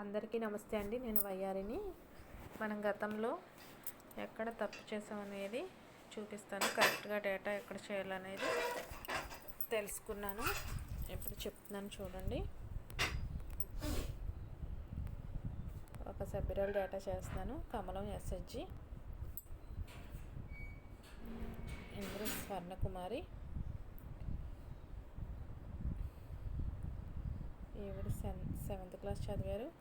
అందరికీ నమస్తే అండి. నేను వయ్యారిని. మనం గతంలో ఎక్కడ తప్పు చేసామనేది చూపిస్తాను. కరెక్ట్గా డేటా ఎక్కడ చేయాలనేది తెలుసుకున్నాను. ఇప్పుడు చెప్తున్నాను చూడండి. ఒక సభ్యురాలు డేటా చేస్తున్నాను. కమలం ఎస్హెచ్జి ఇంద్ర స్వర్ణకుమారి. ఈవిడ సెవెన్ సెవెంత్ క్లాస్ చదివారు.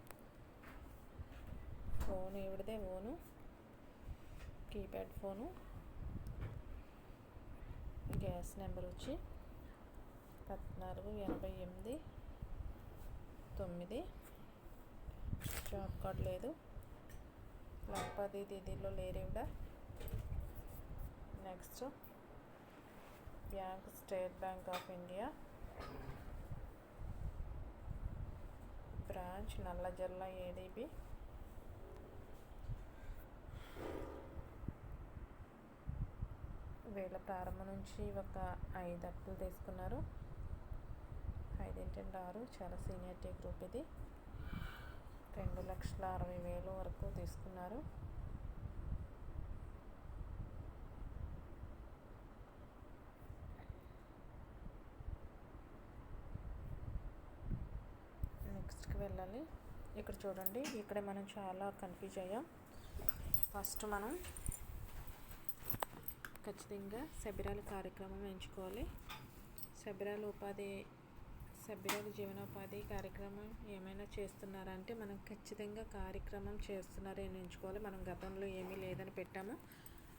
Phone ఇవిడదే own keypad phone. Gas number వచ్చి పద్నాలుగు ఎనభై ఎనిమిది తొమ్మిది. జాబ్ కార్డ్ లేదు. లాభపది తేదీలో లేరు next bank State Bank of India. Branch Nallajarla ADB. వేల ప్రారంభం నుంచి ఒక ఐదు అప్పులు తీసుకున్నారు. ఐదింటి ఆరు చాలా సీనియర్టీ గ్రూప్ ఇది. రెండు లక్షల అరవై వేలు వరకు తీసుకున్నారు. నెక్స్ట్కి వెళ్ళాలి. ఇక్కడ చూడండి ఇక్కడ మనం చాలా కన్ఫ్యూజ్ అయ్యాం. ఫస్ట్ మనం ఖచ్చితంగా శబిరాల కార్యక్రమం ఎంచుకోవాలి. శబిరాల ఉపాధి సభ్యురాలు జీవనోపాధి కార్యక్రమం ఏమైనా చేస్తున్నారా అంటే మనం ఖచ్చితంగా కార్యక్రమం చేస్తున్నారని ఎంచుకోవాలి. మనం గతంలో ఏమీ లేదని పెట్టాము.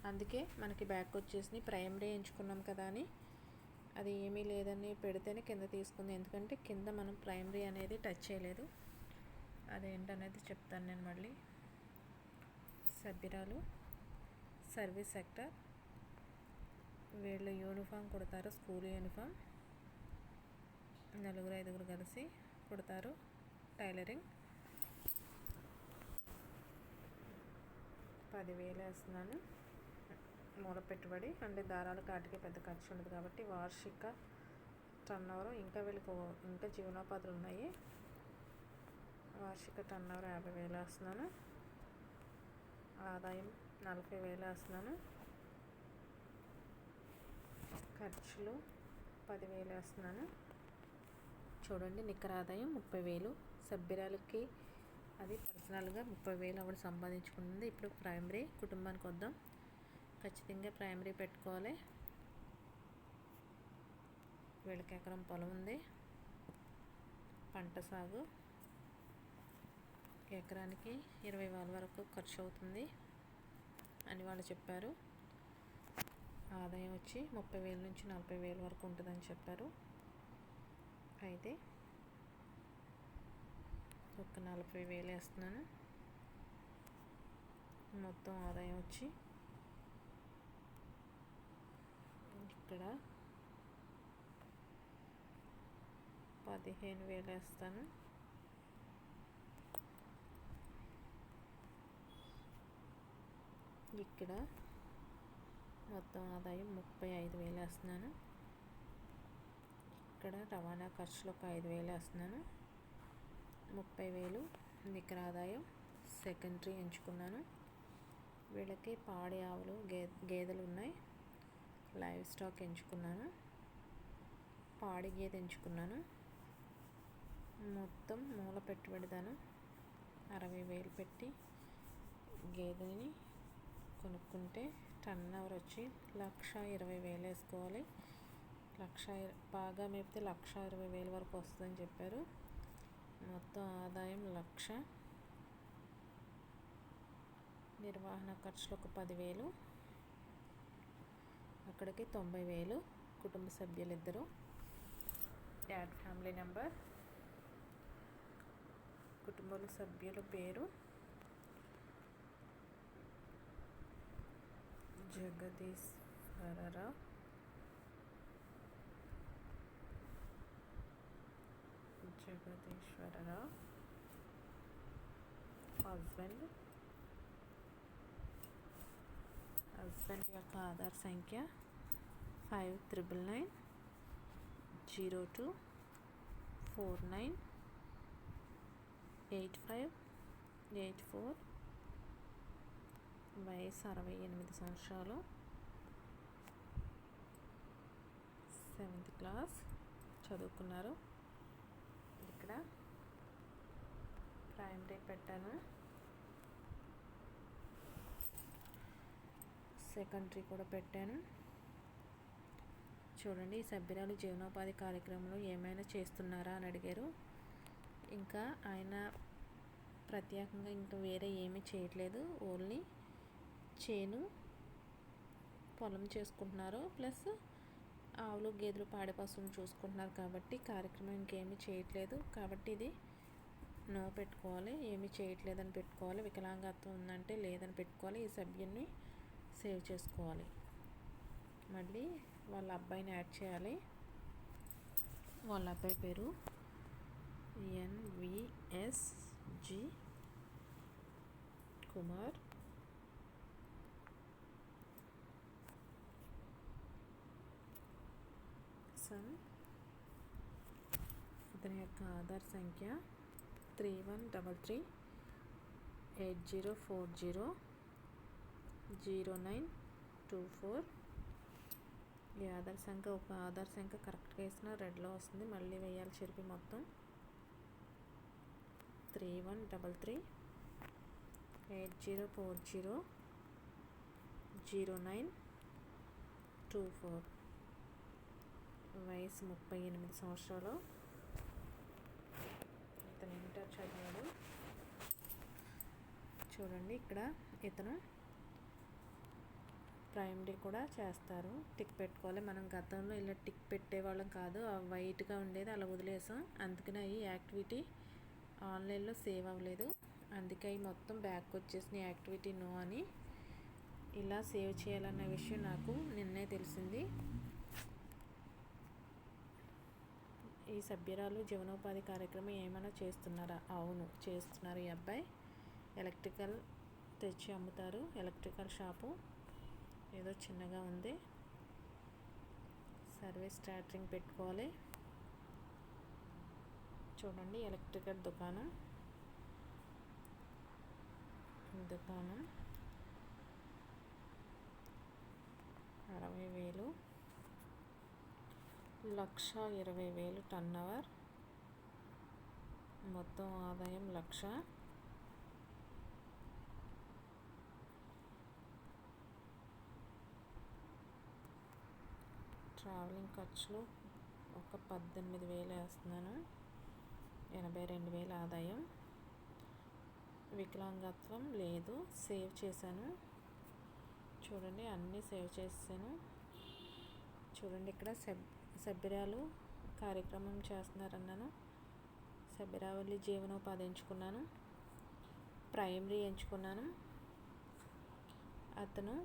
అందుకే మనకి బ్యాక్ వచ్చేసి ప్రైమరీ ఎంచుకున్నాం కదా అని. అది ఏమీ లేదని పెడితేనే కింద తీసుకుంది. ఎందుకంటే కింద మనం ప్రైమరీ అనేది టచ్ చేయలేదు. అదేంటనేది చెప్తాను నేను మళ్ళీ. సభ్యురాలు సర్వీస్ సెక్టర్ వీళ్ళు యూనిఫామ్ కుడతారు స్కూల్ యూనిఫామ్. నలుగురు ఐదుగురు కలిసి కుడతారు టైలరింగ్. పదివేలు వేస్తున్నాను. మూల పెట్టుబడి అంటే దారాలు కాటికి పెద్ద ఖర్చు ఉండదు కాబట్టి వార్షిక టర్నోవర్ ఇంకా వీళ్ళకి ఇంకా జీవనోపాధులు ఉన్నాయి. వార్షిక టర్నోవర్ యాభై వేలు వేస్తున్నాను. ఆదాయం నలభై వేలు వేస్తున్నాను. ఖర్చులు పదివేలు వేస్తున్నాను. చూడండి నికర ఆదాయం ముప్పై వేలు సభ్యురాలకి అది పర్సనల్గా ముప్పై వేలు ఆవిడ సంపాదించుకుంటుంది ఇప్పుడు ప్రైమరీ కుటుంబానికి వద్దాం. ఖచ్చితంగా ప్రైమరీ పెట్టుకోవాలి. వీళ్ళకి ఎకరం పొలం ఉంది. పంట సాగు. ఎకరానికి ఇరవై వేల వరకు ఖర్చు అవుతుంది అని వాళ్ళు చెప్పారు. ఆదాయం వచ్చి ముప్పై వేల నుంచి నలభై వేల వరకు ఉంటుందని చెప్పారు. అయితే ఒక నలభై వేలు వేస్తున్నాను. మొత్తం ఆదాయం వచ్చి ఇక్కడ పదిహేను వేలు వేస్తాను. ఇక్కడ మొత్తం ఆదాయం ముప్పై ఐదు వేలు వేస్తున్నాను. ఇక్కడ రవాణా ఖర్చులు ఒక ఐదు వేలు వేస్తున్నాను. ముప్పై వేలు నికర ఆదాయం సెకండరీ ఎంచుకున్నాను. వీళ్ళకి పాడి ఆవులు గే గేదెలు ఉన్నాయి. లైవ్ స్టాక్ ఎంచుకున్నాను. పాడి గేదె ఎంచుకున్నాను. మొత్తం మూల పెట్టుబడిదాను అరవై వేలు పెట్టి గేదెని కొనుక్కుంటే టర్న్ ఓవర్ వచ్చి లక్ష ఇరవై వేలు వేసుకోవాలి. లక్ష బాగా మేపితే లక్ష ఇరవై వేలు వరకు వస్తుందని చెప్పారు. మొత్తం ఆదాయం లక్ష. నిర్వహణ ఖర్చులు ఒక పదివేలు. అక్కడికి తొంభై వేలు కుటుంబ సభ్యులు ఇద్దరు డాడ్ ఫ్యామిలీ నెంబర్. కుటుంబ సభ్యుల పేరు. జగదీశ్వరరావు జగదీశ్వరరావు హస్బెండ్ హస్బెండ్ యొక్క ఆధార్ సంఖ్య five triple nine zero two four nine eight five eight four వయసు అరవై ఎనిమిది సంవత్సరాలు. సెవెంత్ క్లాస్ చదువుకున్నారు. ఇక్కడ ప్రైమరీ పెట్టాను. సెకండరీ కూడా పెట్టాను. చూడండి ఈ సభ్యురాలు జీవనోపాధి కార్యక్రమంలో ఏమైనా చేస్తున్నారా అని అడిగారు. ఇంకా ఆయన ప్రత్యేకంగా ఇంకా వేరే ఏమీ చేయట్లేదు ఓన్లీ చేను పొలం చేసుకుంటున్నారు. ప్లస్ ఆవులు గేదెలు పాడి పశువులు చూసుకుంటున్నారు కాబట్టి కార్యక్రమం ఇంకేమీ చేయట్లేదు. కాబట్టి ఇది నో పెట్టుకోవాలి. ఏమీ చేయట్లేదని పెట్టుకోవాలి. వికలాంగత్వం ఉందంటే లేదని పెట్టుకోవాలి. ఈ సభ్యుని సేవ్ చేసుకోవాలి. మళ్ళీ వాళ్ళ అబ్బాయిని యాడ్ చేయాలి. వాళ్ళ అబ్బాయి పేరు ఎన్విఎస్జి కుమార్. సన్ అతని యొక్క ఆధార్ సంఖ్య three one double three eight zero four zero zero nine two four. ఈ ఆధార్ సంఖ్య ఒక ఆధార్ సంఖ్య కరెక్ట్గా వేసిన రెడ్లో వస్తుంది. మళ్ళీ వేయాలి చెరిపి మొత్తం. Three one double three eight zero four zero zero nine two four. వయసు ముప్పై ఎనిమిది సంవత్సరాలు. ఇతను ఇంటర్ చదివాడు. చూడండి ఇక్కడ ఇతను ప్రైమరీ కూడా చేస్తారు. టిక్ పెట్టుకోవాలి. మనం గతంలో ఇలా టిక్ పెట్టేవాళ్ళం కాదు. వైట్గా ఉండేది అలా వదిలేసాం. అందుకనే ఈ యాక్టివిటీ ఆన్లైన్లో సేవ్ అవ్వలేదు. అందుకే అవి మొత్తం బ్యాక్ వచ్చేసిన యాక్టివిటీ నో అని. ఇలా సేవ్ చేయాలన్న విషయం నాకు నిన్నే తెలిసింది. ఈ సభ్యురాలు జీవనోపాధి కార్యక్రమం ఏమైనా చేస్తున్నారా? అవును చేస్తున్నారు ఈ అబ్బాయి. ఎలక్ట్రికల్ తెచ్చి అమ్ముతారు. ఎలక్ట్రికల్ షాపు ఏదో చిన్నగా ఉంది. సర్వీస్ స్టార్టింగ్ పెట్టుకోవాలి. చూడండి ఎలక్ట్రికల్ దుకాణం. దుకాణం. అరవై లక్ష ఇరవై వేలు టన్ అవర్ మొత్తం ఆదాయం లక్ష. ట్రావెలింగ్ ఖర్చులు ఒక పద్దెనిమిది వేలు వేస్తున్నాను. ఎనభై రెండు వేల ఆదాయం. వికలాంగత్వం లేదు సేవ్ చేశాను. చూడండి అన్నీ సేవ్ చేశాను. చూడండి ఇక్కడ సెబ్ సభ్యురాలు కార్యక్రమం చేస్తున్నారన్నాను. సభ్యరావళి జీవనోపాధి ఎంచుకున్నాను ప్రైమరీ ఎంచుకున్నాను. అతను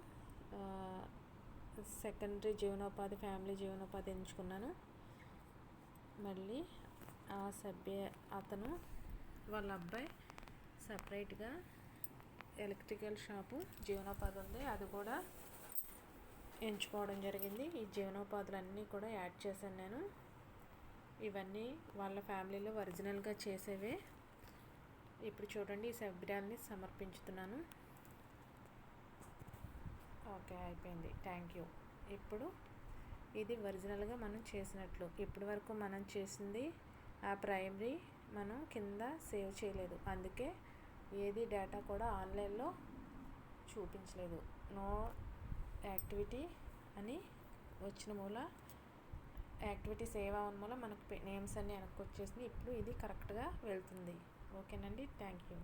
సెకండరీ జీవనోపాధి ఫ్యామిలీ జీవనోపాధి ఎంచుకున్నాను. మళ్ళీ ఆ సభ్య అతను వాళ్ళ అబ్బాయి సపరేట్గా ఎలక్ట్రికల్ షాపు జీవనోపాధి ఉంది. అది కూడా ఎంచుకోవడం జరిగింది. ఈ జీవనోపాధులన్నీ కూడా యాడ్ చేశాను నేను. ఇవన్నీ వాళ్ళ ఫ్యామిలీలో ఒరిజినల్గా చేసేవే. ఇప్పుడు చూడండి ఈ సభ్యురాల్ని సమర్పించుతున్నాను. ఓకే అయిపోయింది. Thank you. ఇప్పుడు ఇది ఒరిజినల్గా మనం చేసినట్లు. ఇప్పటి వరకు మనం చేసింది ఆ ప్రైమరీ మనం కింద సేవ్ చేయలేదు. అందుకే ఏది డేటా కూడా ఆన్లైన్లో చూపించలేదు. నో యాక్టివిటీ అని వచ్చిన మూల. యాక్టివిటీ సేవ్ అవ్వడం వల్ల మనకు నేమ్స్ అన్నీ వెనక్కి వచ్చేసింది ఇప్పుడు ఇది కరెక్ట్గా వెళ్తుంది. ఓకేనండి. Thank you.